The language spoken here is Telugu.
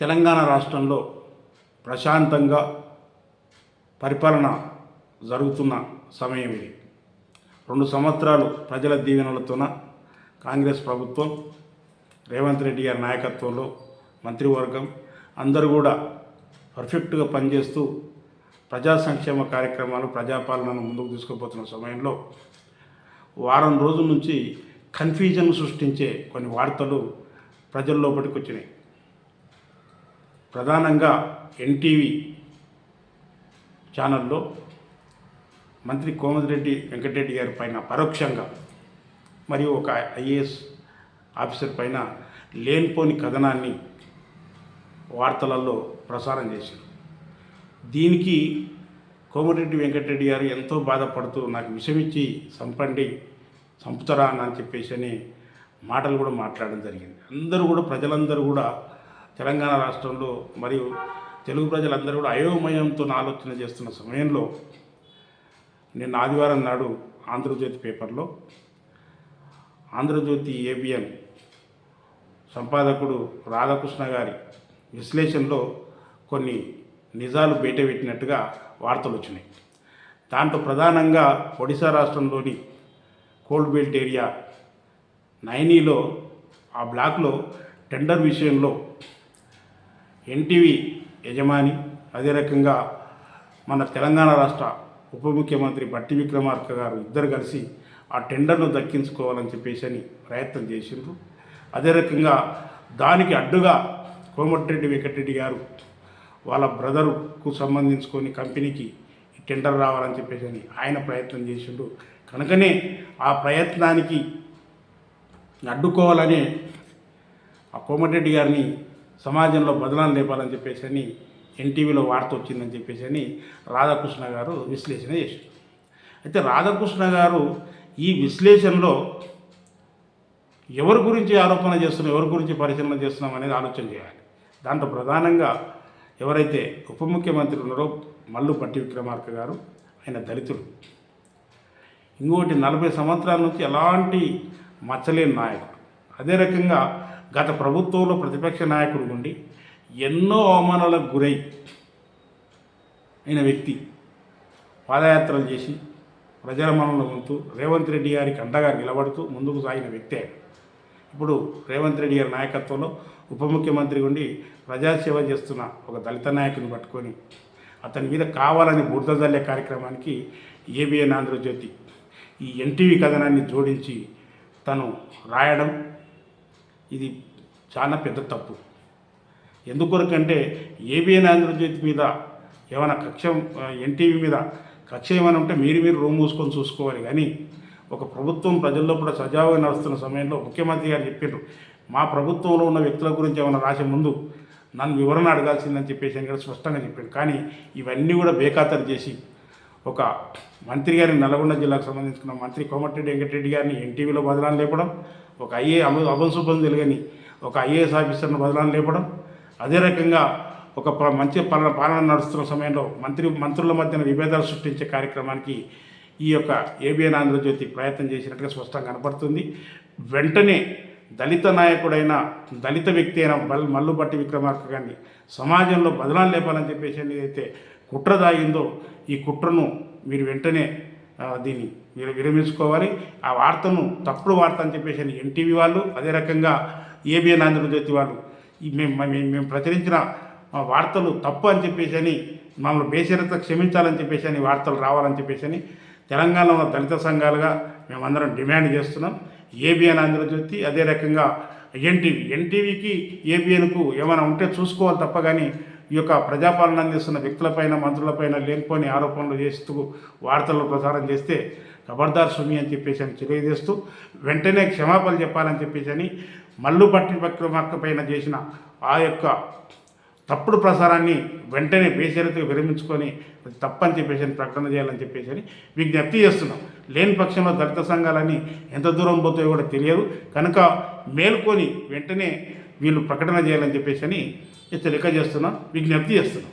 తెలంగాణ రాష్ట్రంలో ప్రశాంతంగా పరిపాలన జరుగుతున్న సమయం ఇది. రెండు సంవత్సరాలు ప్రజల దీవెనలతోన కాంగ్రెస్ ప్రభుత్వం రేవంత్ రెడ్డి గారి నాయకత్వంలో మంత్రివర్గం అందరూ కూడా పర్ఫెక్ట్గా పనిచేస్తూ ప్రజా సంక్షేమ కార్యక్రమాలు ప్రజాపాలనను ముందుకు తీసుకుపోతున్న సమయంలో వారం రోజుల నుంచి కన్ఫ్యూజన్ సృష్టించే కొన్ని వార్తలు ప్రజల్లోపటికి వచ్చినాయి ప్రధానంగా ఎన్టీవీ ఛానల్లో మంత్రి కోమటిరెడ్డి వెంకటరెడ్డి గారి పైన పరోక్షంగా మరియు ఒక ఐఏఎస్ ఆఫీసర్ పైన లేనిపోని కథనాన్ని వార్తలలో ప్రసారం చేశారు. దీనికి కోమటిరెడ్డి వెంకటరెడ్డి గారు ఎంతో బాధపడుతూ నాకు విషమిచ్చి చంపండి చంపుతారా అని చెప్పేసి అని మాటలు కూడా మాట్లాడడం జరిగింది. అందరూ కూడా ప్రజలందరూ కూడా తెలంగాణ రాష్ట్రంలో మరియు తెలుగు ప్రజలందరూ కూడా అయోమయంతో ఆలోచన చేస్తున్న సమయంలో నిన్న ఆదివారం నాడు ఆంధ్రజ్యోతి పేపర్లో ఆంధ్రజ్యోతి ఏబిఎన్ సంపాదకుడు రాధాకృష్ణ గారి విశ్లేషణలో కొన్ని నిజాలు బయటపెట్టినట్టుగా వార్తలు వచ్చినాయి. దాంట్లో ప్రధానంగా ఒడిశా రాష్ట్రంలోని కోల్డ్ బెల్ట్ ఏరియా నైనీలో ఆ బ్లాక్లో టెండర్ విషయంలో ఎన్టీవీ యజమాని. అదే రకంగా మన తెలంగాణ రాష్ట్ర ఉప ముఖ్యమంత్రి బట్టి విక్రమార్క గారు ఇద్దరు కలిసి ఆ టెండర్ను దక్కించుకోవాలని చెప్పేసి అని ప్రయత్నం చేసిండ్రు. అదే రకంగా దానికి అడ్డుగా కోమటిరెడ్డి వెంకటరెడ్డి గారు వాళ్ళ బ్రదరుకు సంబంధించుకొని కంపెనీకి ఈ టెండర్ రావాలని చెప్పేసి అని ఆయన ప్రయత్నం చేసిండు కనుకనే ఆ ప్రయత్నానికి అడ్డుకోవాలని ఆ కోమటిరెడ్డి గారిని సమాజంలో బదలాలు లేపాలని చెప్పేసి అని ఎన్టీవీలో వార్త వచ్చిందని చెప్పేసి అని రాధాకృష్ణ గారు విశ్లేషణ చేశారు. అయితే రాధాకృష్ణ గారు ఈ విశ్లేషణలో ఎవరి గురించి ఆరోపణ చేస్తున్నాం ఎవరి గురించి పరిశీలన చేస్తున్నాం అనేది ఆలోచన చేయాలి. దాంట్లో ప్రధానంగా ఎవరైతే ఉప ముఖ్యమంత్రి ఉన్నారో మల్లు పట్టి విక్రమార్క గారు ఆయన దళితుడు ఇంకోటి నలభై సంవత్సరాల నుంచి ఎలాంటి మచ్చలేని నాయకుడు. అదే రకంగా గత ప్రభుత్వంలో ప్రతిపక్ష నాయకుడు ఉండి ఎన్నో అవమానాలకు గురై అయిన వ్యక్తి పాదయాత్రలు చేసి ప్రజల మనంలో ఉంటూ రేవంత్ రెడ్డి గారికి అండగా నిలబడుతూ ముందుకు సాగిన వ్యక్తే ఇప్పుడు రేవంత్ రెడ్డి గారి నాయకత్వంలో ఉప ముఖ్యమంత్రి ఉండి ప్రజాసేవ చేస్తున్న ఒక దళిత నాయకుని పట్టుకొని అతని మీద కావాలని బురద జల్లే కార్యక్రమానికి ఏబిఎన్ ఆంధ్రజ్యోతి ఈ ఎన్టీవీ కథనాన్ని జోడించి తను రాయడం ఇది చాలా పెద్ద తప్పు. ఎందుకొరకంటే ఏబిఎన్ ఆంధ్రజ్యోతి మీద ఏమైనా కక్ష ఎన్టీవీ మీద కక్ష ఏమైనా ఉంటే మీరు మీరు రూమ్ మూసుకొని చూసుకోవాలి. కానీ ఒక ప్రభుత్వం ప్రజల్లో కూడా సజావుగా నడుస్తున్న సమయంలో ముఖ్యమంత్రి గారు చెప్పారు మా ప్రభుత్వంలో ఉన్న వ్యక్తుల గురించి ఏమైనా రాసే ముందు నన్ను వివరణ అడగాల్సిందని చెప్పేసి అని కూడా స్పష్టంగా చెప్పాడు కానీ ఇవన్నీ కూడా బేఖాతరు చేసి ఒక మంత్రి గారిని నల్గొండ జిల్లాకు సంబంధించిన మంత్రి కోమటిరెడ్డి వెంకటరెడ్డి గారిని ఎన్టీవీలో బదనాలు లేపడం ఒక ఐఏ అభంశుభం తెలియని ఒక ఐఏఎస్ ఆఫీసర్ను బదలాన్ని లేపడం అదే రకంగా ఒక ప- మంచి పాలన పాలన నడుస్తున్న సమయంలో మంత్రి మంత్రుల మధ్యన విభేదాలు సృష్టించే కార్యక్రమానికి ఈ యొక్క ఏబిఎన్ ఆంధ్రజ్యోతి ప్రయత్నం చేసినట్టుగా స్పష్టంగా కనపడుతుంది. వెంటనే దళిత నాయకుడైన దళిత వ్యక్తి అయిన బల్ మల్లుబట్టి విక్రమార్క గారిని సమాజంలో బదనాలు లేపాలని చెప్పేసి ఏదైతే కుట్ర దాగిందో ఈ కుట్రను మీరు వెంటనే దీన్ని మీరు విరమించుకోవాలి. ఆ వార్తను తప్పుడు వార్త అని చెప్పేసి అని ఎన్టీవీ వాళ్ళు అదే రకంగా ఏబిఎన్ ఆంధ్రజ్యోతి వాళ్ళు మేము మేము మేము ప్రచురించిన వార్తలు తప్పు అని చెప్పేసి అని మమ్మల్ని బేషరత క్షమించాలని చెప్పేసి అని వార్తలు రావాలని చెప్పేసి అని తెలంగాణలో దళిత సంఘాలుగా మేమందరం డిమాండ్ చేస్తున్నాం. ఏబిఎన్ ఆంధ్రజ్యోతి అదే రకంగా ఎన్టీవీ. ఎన్టీవీకి ఏబిఎన్కు ఏమైనా ఉంటే చూసుకోవాలి తప్ప కానీ ఈ యొక్క ప్రజాపాలన అందిస్తున్న వ్యక్తులపైన మంత్రులపైన లేనిపోని ఆరోపణలు చేస్తూ వార్తలు ప్రసారం చేస్తే ఖబర్దార్ సుమి అని చెప్పేసి అని తెలియజేస్తూ వెంటనే క్షమాపణలు చెప్పాలని చెప్పేసి అని మల్లు పట్టి విక్రమార్క పైన చేసిన ఆ యొక్క తప్పుడు ప్రసారాన్ని వెంటనే బేషరతుగా విరమించుకొని తప్పని చెప్పేసి అని ప్రకటన చేయాలని చెప్పేసి అని విజ్ఞప్తి చేస్తున్నాం. లేని పక్షంలో దళిత సంఘాలని ఎంత దూరం పోతాయో కూడా తెలియదు. కనుక మేల్కొని వెంటనే వీళ్ళు ప్రకటన చేయాలని చెప్పేసి అని హెచ్చరిక చేస్తున్నాం విజ్ఞప్తి చేస్తున్నాం.